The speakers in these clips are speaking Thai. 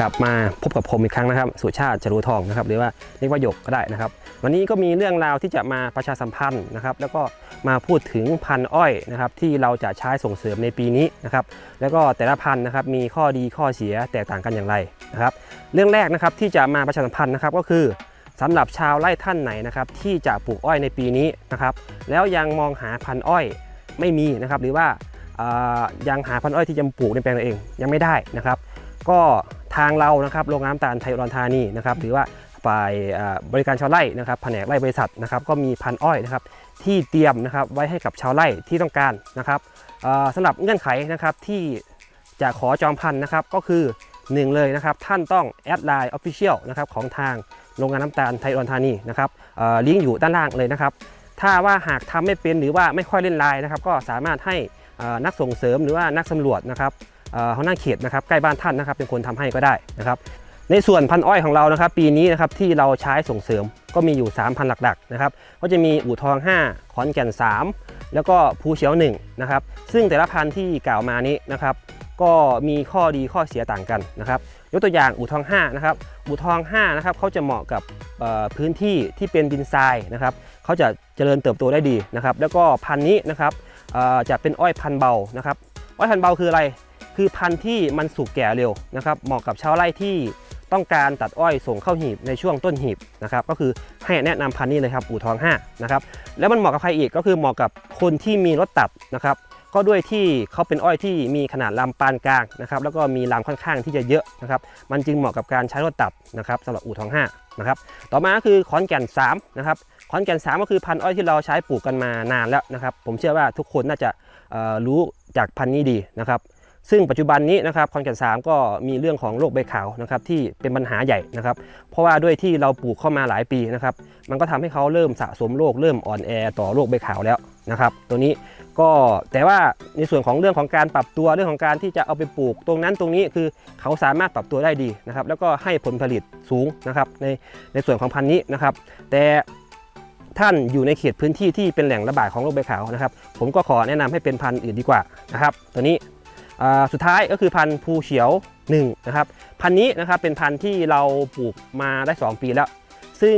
กลับมาพบกับผมอีกครั้งนะครับ สุชาติจรูทองนะครับหรือว่าเรียกว่าหยกก็ได้นะครับ วันนี้ก็มีเรื่องราวที่จะมาประชาสัมพันธ์นะครับ แล้วก็มาพูดถึงพันธุ์อ้อยนะครับที่เราจะใช้ส่งเสริมในปีนี้นะครับ แล้วก็แต่ละพันธุ์นะครับมีข้อดีข้อเสียแตกต่างกันอย่างไรนะครับ เรื่องแรกนะครับที่จะมาประชาสัมพันธ์นะครับก็คือสำหรับชาวไร่ท่านไหนนะครับที่จะปลูกอ้อยในปีนี้นะครับ แล้วยังมองหาพันธุ์อ้อยไม่มีนะครับ หรือว่าอ่ายังหาพันธุ์อ้อยที่จะปลูกในแปลงตัวเองยังไม่ได้นะครับ ก็ ทางเรานะครับโรงงานน้ำตาลไทยอุดรธานีนะครับหรือว่าฝ่ายอ่าบริการชาวไร่นะครับแผนกไร่บริษัทนะครับก็มีพันธุ์อ้อยนะครับที่เตรียมนะครับไว้ให้กับชาวไร่ที่ต้องการนะครับอ่าสำหรับเงื่อนไขนะครับที่จะขอจองพันธุ์นะครับก็คือหนึ่งเลยนะครับท่านต้องแอดไลน์ออฟฟิเชียลนะครับของทางโรงงานน้ำตาลไทยอุดรธานีนะครับเอ่อลิงก์อยู่ด้านล่างเลยนะครับถ้าว่าหากทำไม่เป็นหรือว่าไม่ค่อยเล่นไลน์นะครับก็สามารถให้เอ่อนักส่งเสริมหรือว่านักสำรวจนะครับ เอ่อหัวหน้าเขตนะครับใกล้บ้านท่านนะครับเป็นคนทำให้ก็ได้นะครับในส่วนพันอ้อยของเรานะครับ ปีนี้นะครับที่เราใช้ส่งเสริมก็มีอยู่3พันหลักๆนะครับก็จะมีอู่ทอง 5 ขอนแก่น 3 แล้วก็ภูเฉียว1นะครับซึ่งแต่ละพันธุ์ที่กล่าวมานี้นะครับก็มีข้อดีข้อเสียต่างกันนะครับยกตัวอย่างอู่ทอง5นะครับอู่ทอง5นะครับเขาจะเหมาะกับพื้นที่ที่เป็นดินทรายนะครับเขาจะเจริญเติบโตได้ดีนะครับแล้วก็พันธุ์นี้นะครับจะเป็นอ้อยพันธุ์เบานะครับอ้อยพันธุ์เบาคืออะไร คือพันธุ์ที่มันสุกแก่เร็วนะครับ เหมาะกับชาวไร่ที่ต้องการตัดอ้อยส่งเข้าหีบในช่วงต้นหีบนะครับ ก็คือให้แนะนำพันธุ์นี้เลยครับอู่ทอง5นะครับ แล้วมันเหมาะกับใครอีกก็คือเหมาะกับคนที่มีรถตัดนะครับ ก็ด้วยที่เขาเป็นอ้อยที่มีขนาดลำปานกลางนะครับ แล้วก็มีลำค่อนข้างที่จะเยอะนะครับ มันจึงเหมาะกับการใช้รถตัดนะครับสำหรับอู่ทอง5นะครับ ต่อมาก็คือขอนแก่น3นะครับขอนแก่น3ก็คือพันธุ์อ้อยที่เราใช้ปลูกกันมานานแล้วนะครับ ผมเชื่อว่าทุกคนน่าจะรู้จากพันธุ์นี้ดีนะครับ ซึ่งปัจจุบันนี้นะครับคอนแก่น3ก็มีเรื่องของโรคใบขาวนะครับที่เป็นปัญหาใหญ่นะครับ เพราะว่าด้วยที่เราปลูกเข้ามาหลายปีนะครับ มันก็ทำให้เขาเริ่มสะสมโรคเริ่มอ่อนแอต่อโรคใบขาวแล้วนะครับ ตัวนี้ก็แต่ว่าในส่วนของเรื่องของการปรับตัวเรื่องของการที่จะเอาไปปลูกตรงนั้นตรงนี้คือเขาสามารถปรับตัวได้ดีนะครับ แล้วก็ให้ผลผลิตสูงนะครับในในส่วนของพันธุ์นี้นะครับ แต่ท่านอยู่ในเขตพื้นที่ที่เป็นแหล่งระบาดของโรคใบขาวนะครับ ผมก็ขอแนะนำให้เป็นพันธุ์อื่นดีกว่านะครับ ตัวนี้ สุดท้ายก็คือพันธุ์ภูเขียว1นะครับพันธุ์นี้นะครับเป็นพันธุ์ที่เราปลูกมาได้ 2 ปีแล้ว ซึ่ง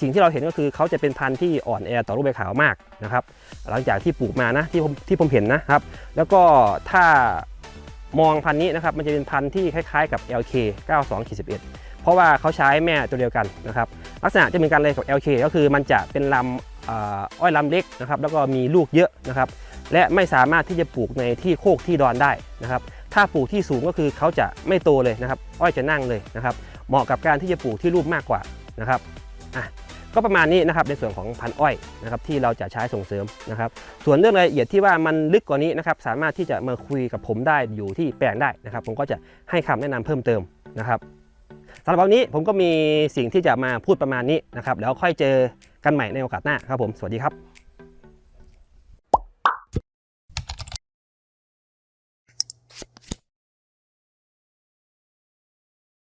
สิ่งที่เราเห็นก็คือเขาจะเป็นพันธุ์ที่อ่อนแอต่อรูปใบขาวมากนะครับหลังจากที่ปลูกมานะที่ผมที่ผมเห็นนะครับแล้วก็ถ้ามองพันธุ์นี้นะครับมันจะเป็นพันธุ์ที่คล้ายๆกับ LK 92 11เพราะว่าเขาใช้แม่ตัวเดียวกันนะครับลักษณะจะเหมือนกันเลยกับ LK ก็คือมันจะเป็นลำอ้อยลำเล็กนะครับแล้วก็มีลูกเยอะนะครับ และไม่สามารถที่จะปลูกในที่โคกที่ดอนได้นะครับ ถ้าปลูกที่สูงก็คือเขาจะไม่โตเลยนะครับ อ้อยจะนั่งเลยนะครับ เหมาะกับการที่จะปลูกที่รูปมากกว่านะครับอะก็ประมาณนี้นะครับในส่วนของพันอ้อยนะครับที่เราจะใช้ส่งเสริมนะครับ ส่วนเรื่องรายละเอียดที่ว่ามันลึกกว่านี้นะครับสามารถที่จะมาคุยกับผมได้อยู่ที่แปลงได้นะครับ ผมก็จะให้คำแนะนำเพิ่มเติมนะครับสำหรับวันนี้ผมก็มีสิ่งที่จะมาพูดประมาณนี้นะครับแล้วค่อยเจอกันใหม่ในโอกาสหน้าครับผมสวัสดีครับ